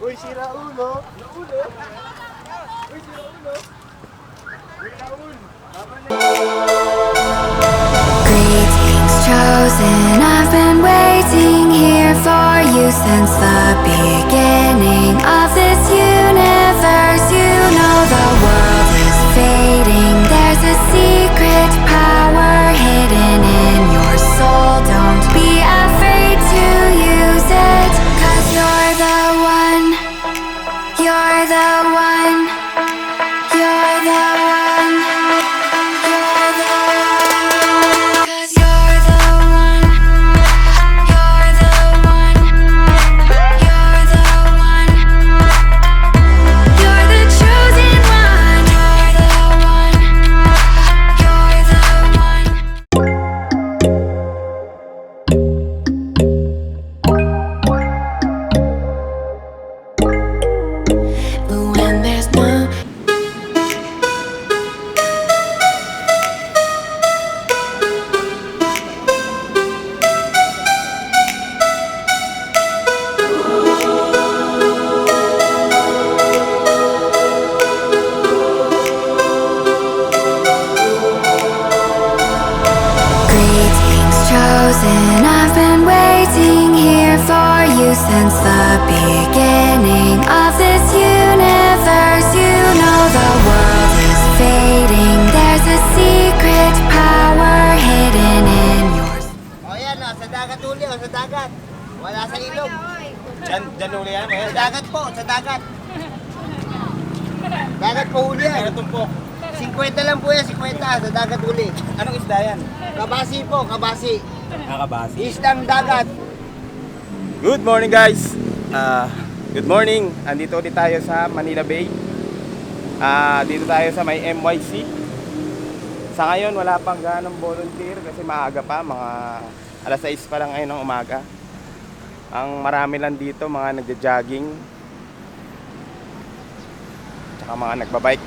Uy, sira ulo. Ulo. Uy, sira ulo. Greetings chosen, I've been waiting here for you since the beginning of this universe. You know the world is fading, there's a secret sa dagat. Dagat po uli yan. Tumpok. 50 lang po yan, 50 sa dagat uli. Anong isda yan? Kabasi po, kabasi. Nakabasi. Isdang dagat. Good morning guys. Ah, good morning. Andito ulit tayo sa Manila Bay. Ah, dito tayo sa may MYC. Sa ngayon wala pang ganong volunteer kasi maaga pa, mga alas 6 pa lang ngayon ng umaga. Ang marami lang dito mga nagja-jogging. Tsaka mga nagbabike.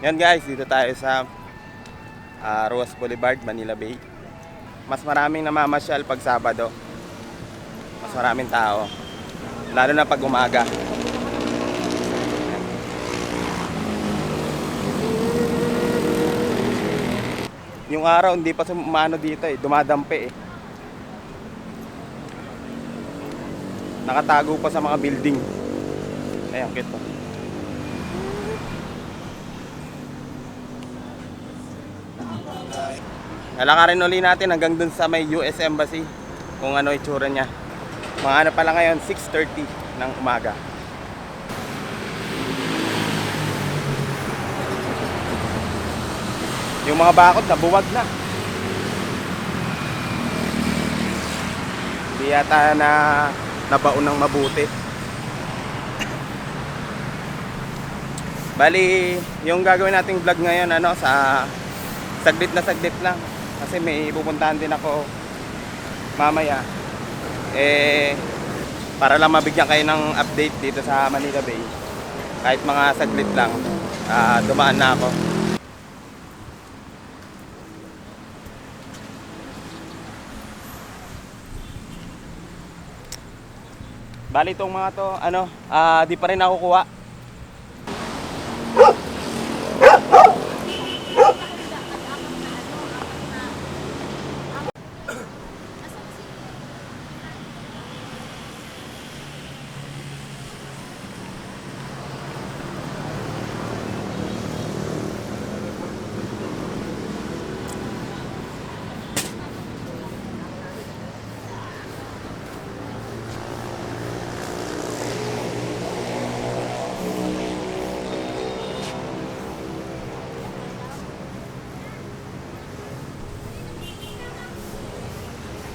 Yan guys, dito tayo sa ah, Roas Boulevard, Manila Bay. Mas maraming namamasyal pag Sabado. Mas maraming tao. Lalo na pag umaga. Yung araw hindi pa sumano dito eh, dumadampi eh. Nakatago pa sa mga building. Ayan, kito. Lalakarin uli natin hanggang dun sa may US Embassy kung ano itsura niya. Mga ano pa lang ngayon, 6.30 ng umaga. Yung mga bakod nabuwag na. Hindi yata na nabaon ng mabuti. Bali, yung gagawin nating vlog ngayon ano sa saglit na saglit lang. Kasi may pupuntahan din ako mamaya. Eh para lang mabigyan kayo ng update dito sa Manila Bay kahit mga saglit lang ah, dumaan na ako. Bali itong mga to, ano, ah, di pa rin nakukuha.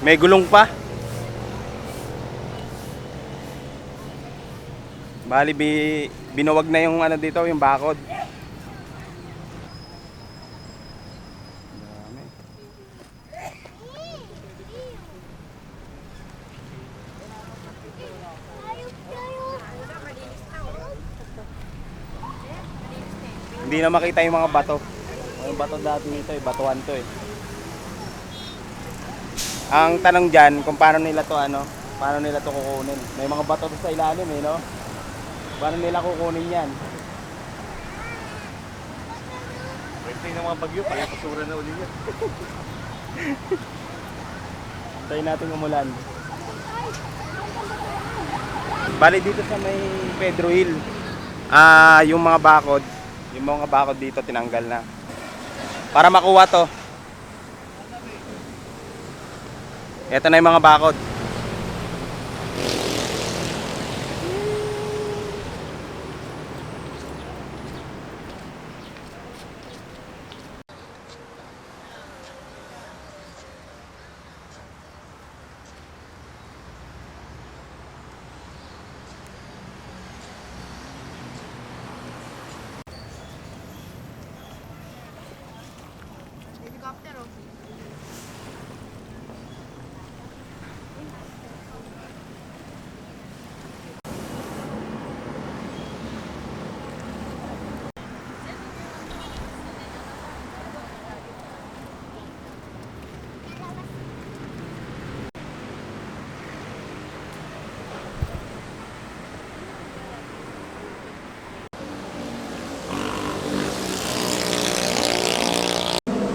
May gulong pa. Bali, bi, binuwag na yung ano dito, yung bakod. Hindi na makita yung mga bato. Yung bato dati nito eh, batuan to eh. Ang tanong dyan, kung paano nila to ano, paano nila to kukunin. May mga bato to sa ilalim eh, no? Paano nila kukunin yan? Pwede ng mga bagyo, kaya pasura na uli yan. Tayo natin umulan. Bali dito sa may Pedro Hill, ah yung mga bakod, yung mga bakod dito tinanggal na. Para makuha to. Ito na yung mga bakod.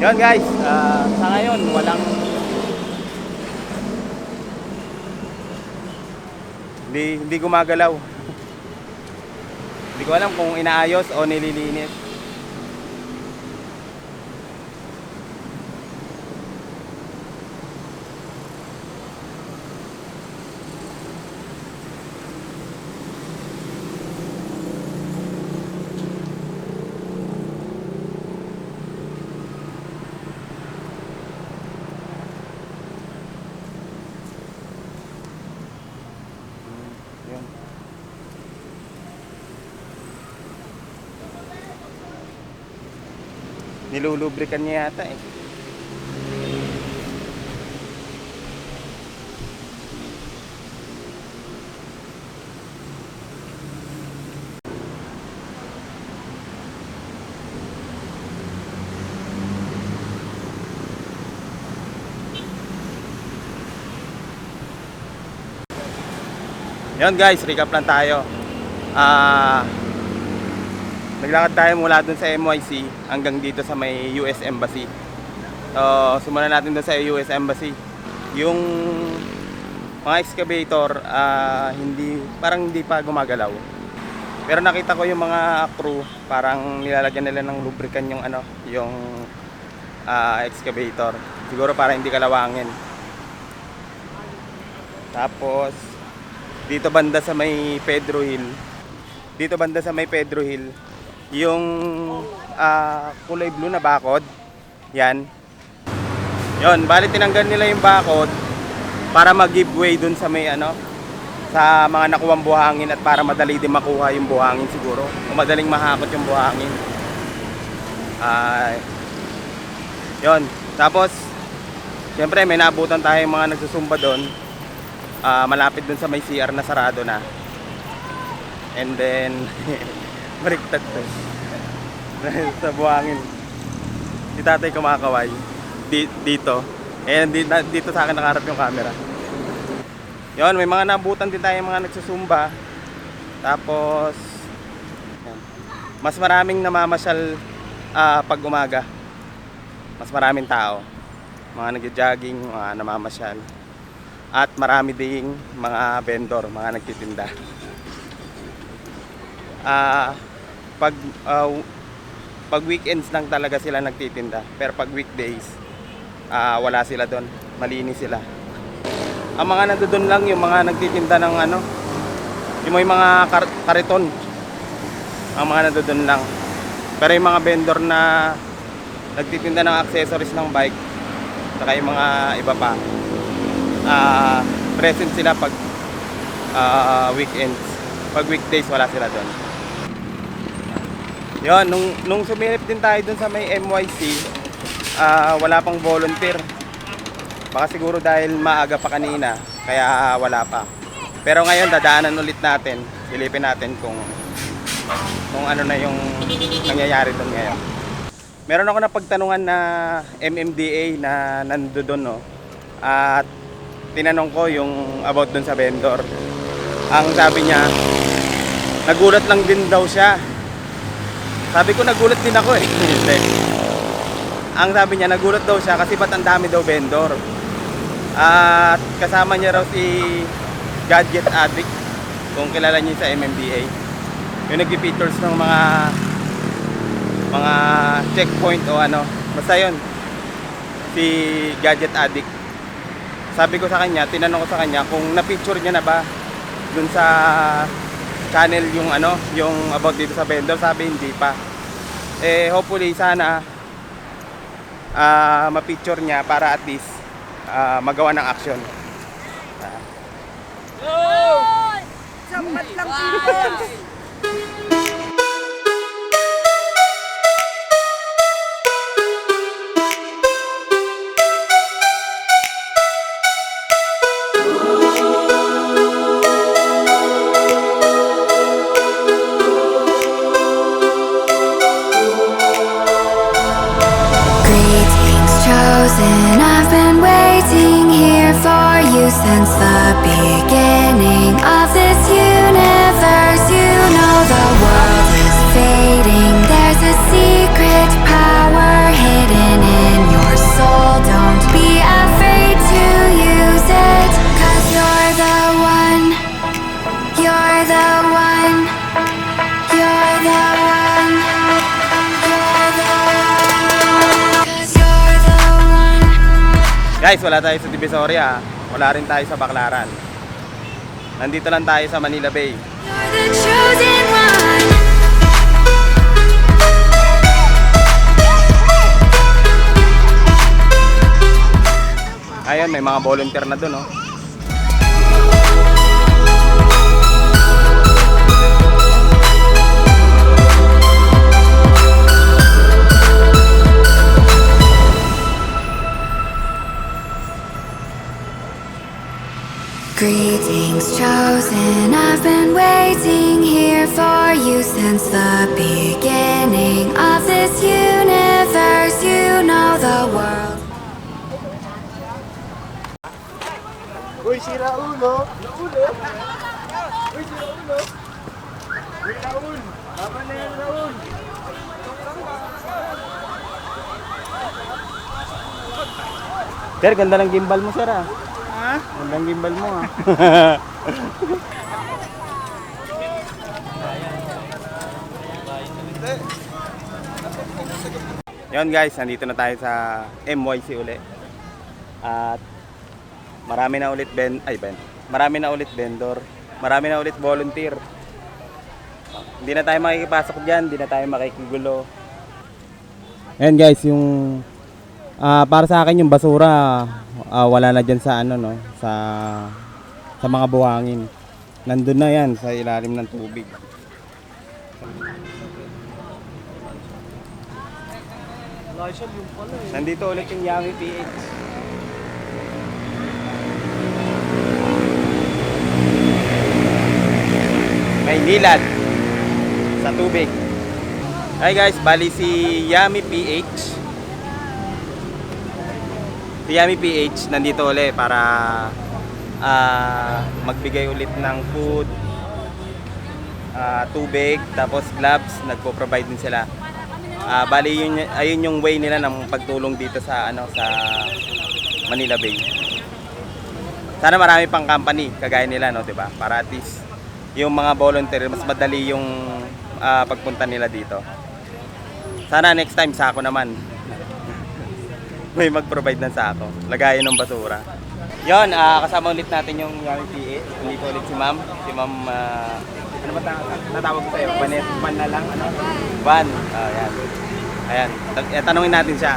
Yun guys, ah, sa ngayon walang hindi, hindi gumagalaw. hindi ko alam kung inaayos o nililinis. Yun. Nilulubrikan niya yata eh. Yun guys, recap lang tayo. Ah Naglakad tayo mula dun sa MYC hanggang dito sa may US Embassy. So, simulan natin dun sa US Embassy. Yung mga excavator, ah, hindi, parang hindi pa gumagalaw. Pero nakita ko yung mga crew, parang nilalagyan nila ng lubricant yung ano, yung ah, excavator. Siguro para hindi kalawangin. Tapos, dito banda sa may Pedro Hill, dito banda sa may Pedro Hill, yung ah, kulay blue na bakod, yan. Yon, bali tinanggal nila yung bakod para mag-giveaway dun sa may ano, sa mga nakuwang buhangin at para madali din makuha yung buhangin siguro. O madaling mahakot yung buhangin. Ay. yon. Tapos, siyempre may nabutan tayong mga nagsusumba doon. Ah, malapit dun sa may CR na sarado na. And then, baliktad to. Dahil sa buhangin. Si tatay kumakaway. Di, dito. And di, na- dito sa akin nakaharap yung camera. Yon, may mga nabutan din tayo mga nagsusumba. Tapos, yan. mas maraming namamasyal ah, pag umaga. Mas maraming tao. Mga nagja-jogging, mga namamasyal. At marami ding mga vendor, mga nagtitinda. Ah, pag ah, pag weekends lang talaga sila nagtitinda. Pero pag weekdays, ah, wala sila doon. Malinis sila. Ang mga nandoon lang yung mga nagtitinda ng ano, yung may mga kar- kariton. Ang mga nandoon lang. Pero yung mga vendor na nagtitinda ng accessories ng bike, saka yung mga iba pa, ah, present sila pag ah, weekends. Pag weekdays, wala sila doon. Yon, nung, nung sumilip din tayo dun sa may MYC, ah, wala pang volunteer. Baka siguro dahil maaga pa kanina, kaya wala pa. Pero ngayon, dadaanan ulit natin. Silipin natin kung kung ano na yung nangyayari doon ngayon. Meron ako na pagtanungan na MMDA na nando doon, no? At tinanong ko yung about doon sa vendor. Ang sabi niya, nagulat lang din daw siya. Sabi ko, nagulat din ako eh. Ang sabi niya, nagulat daw siya kasi ba't ang dami daw vendor. At kasama niya raw si Gadget Addict, kung kilala niyo sa MMDA. Yung nag-features ng mga mga checkpoint o ano. Basta yun. Si Gadget Addict. Sabi ko sa kanya, tinanong ko sa kanya kung na-picture niya na ba dun sa channel yung ano, yung about dito sa vendor. Sabi hindi pa. Eh hopefully sana ah ma-picture niya para at least ah, magawa ng action. Sapat lang people. Since the beginning of this universe. You know the world is fading, there's a secret power hidden in your soul. Don't be afraid to use it, cause you're the one, you're the one, you're the one. You're the you're the one. Guys, wala tayo sa Divisoria. Wala rin tayo sa Baclaran. Nandito lang tayo sa Manila Bay. Ayun, may mga volunteer na doon, oh. Greetings chosen, I've been waiting here for you since the beginning of this universe. You know the world. Uy, si Raul, oh. Raul, oh. Uy, si Raul, oh. Uy, Raul. Laban na yan, Raul. Sir, ganda ng gimbal mo, sir, ah. Ha? Ganda ng gimbal mo, ah. Yon guys, nandito na tayo sa MYC uli. At marami na ulit ben ay ben. Marami na ulit vendor. Marami na ulit volunteer. Hindi na tayo makikipasok diyan, hindi na tayo makikigulo. Ayan guys, yung ah, para sa akin yung basura ah, wala na diyan sa ano no, sa sa mga buhangin. Nandun na 'yan sa ilalim ng tubig. Nandito ulit yung Yummy PH. May nilad sa tubig. Hi guys, bali si Yummy PH. Yummy PH nandito ulit para ah, magbigay ulit ng food, ah, tubig, tapos gloves, nagpo-provide din sila. Ah, bali yun, ayun yung way nila ng pagtulong dito sa ano sa Manila Bay. Sana marami pang company kagaya nila no, 'di ba? Para at least yung mga volunteer mas madali yung ah, pagpunta nila dito. Sana next time sako naman. May mag-provide ng sako. Lagayan ng basura. Yon, ah, kasama ulit natin yung Yami PA. Nandito ulit si Ma'am. Si Ma'am, ah, ano ba ta- natawag ko sa'yo? Vanet, Van na lang? Ano? Van. Ah, yan. Ayan. Ta- eh, tanungin natin siya.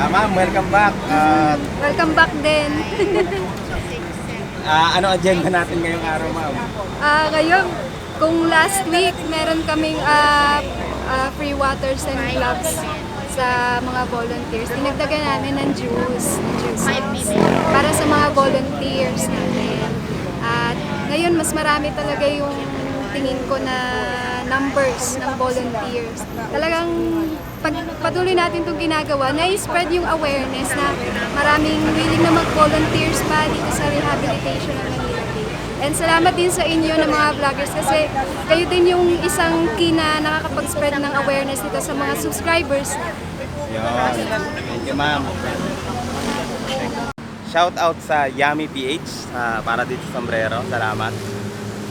Ah, ma'am, welcome back. Ah, Welcome back din. ah, ano agenda natin ngayong araw, ma'am? Ah, ngayon, kung last week meron kaming ah, ah, free waters and gloves sa mga volunteers, dinagdagan namin ng juice, ng juices para sa mga volunteers natin. At ngayon, mas marami talaga yung tingin ko na numbers ng volunteers. Talagang pag patuloy natin itong ginagawa, na-spread yung awareness na maraming willing na mag-volunteers pa dito sa rehabilitation ng Manila. And salamat din sa inyo ng mga vloggers kasi kayo din yung isang key na nakakapag-spread ng awareness dito sa mga subscribers. Yun. Thank you, ma'am. Shout out sa Yummy PH ah, para dito sa sombrero. Salamat.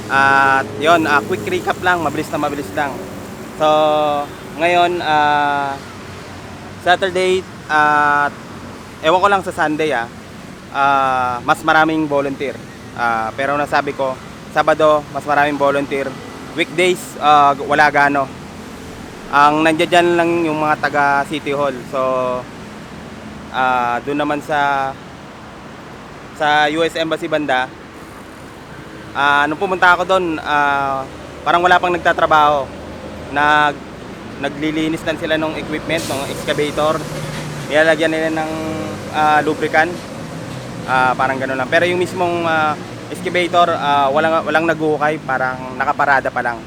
At yon, ah, quick recap lang, mabilis na mabilis lang. So, ngayon ah, Saturday at ewan ko lang sa Sunday ah, ah, mas maraming volunteer. Ah, pero nasabi ko, Sabado mas maraming volunteer. Weekdays ah, wala gano ang nandiyan lang yung mga taga City Hall. So, ah doon naman sa sa US Embassy banda, ah nung pumunta ako doon, ah, parang wala pang nagtatrabaho. Nag naglilinis lang sila ng equipment, ng excavator. Nilalagyan nila ng ah, lubricant. Ah, parang gano'n lang. Pero yung mismong ah, excavator, ah, walang walang naguhukay, parang nakaparada pa lang.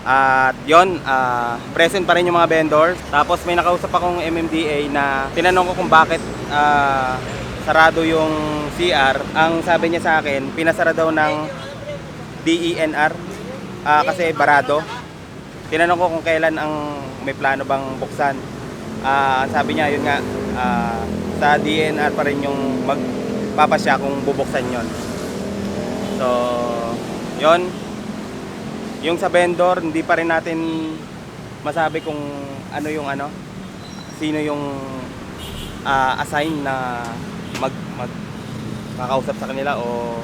At yon, ah, present pa rin yung mga vendors. Tapos may nakausap akong MMDA na tinanong ko kung bakit ah, sarado yung CR. Ang sabi niya sa akin, pinasara daw ng DENR ah, kasi barado. Tinanong ko kung kailan ang may plano bang buksan. Ang sabi niya, yun nga, ah, sa DENR pa rin yung magpapasya kung bubuksan yon. So, yon yung sa vendor, hindi pa rin natin masabi kung ano yung ano, sino yung ah, assign na mag, mag kakausap sa kanila o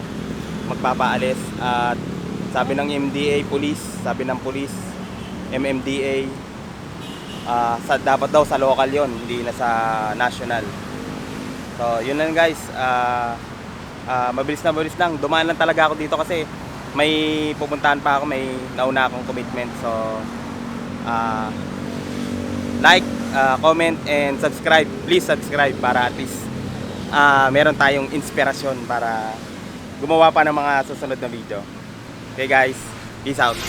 magpapaalis at sabi ng MDA police, sabi ng police, MMDA ah, sa dapat daw sa local yon, hindi na sa national. So, yun lang guys. ah ah, mabilis na mabilis lang. Dumaan lang talaga ako dito kasi may pupuntahan pa ako, may nauna akong commitment. So, ah like, ah, comment, and subscribe. Please subscribe para at least ah, meron tayong inspirasyon para gumawa pa ng mga susunod na video. Okay guys, peace out.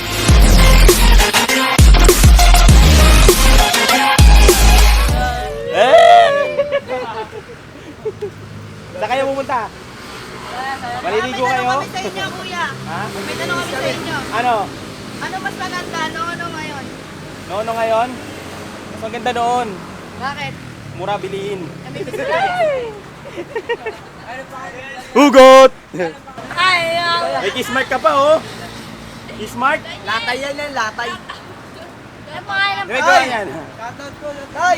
Saan kayo pupunta? Maliligo kayo? May tanong kami sa inyo, kuya. Ha? May tanong kami sa inyo. Ano? Ano mas maganda, no ano ngayon? Noon ngayon? Mas ang ganda noon. Bakit? Mura bilihin. Hugot! Ay, uh, May kismart ka pa oh. Kismart? Latay yan yan, latay. ano pangalan May gawin yan. Shoutout ko, latay.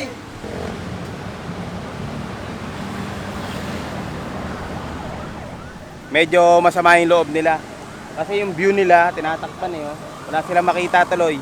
Medyo masama yung loob nila. Kasi yung view nila, tinatakpan eh. Oh. Wala silang makita tuloy.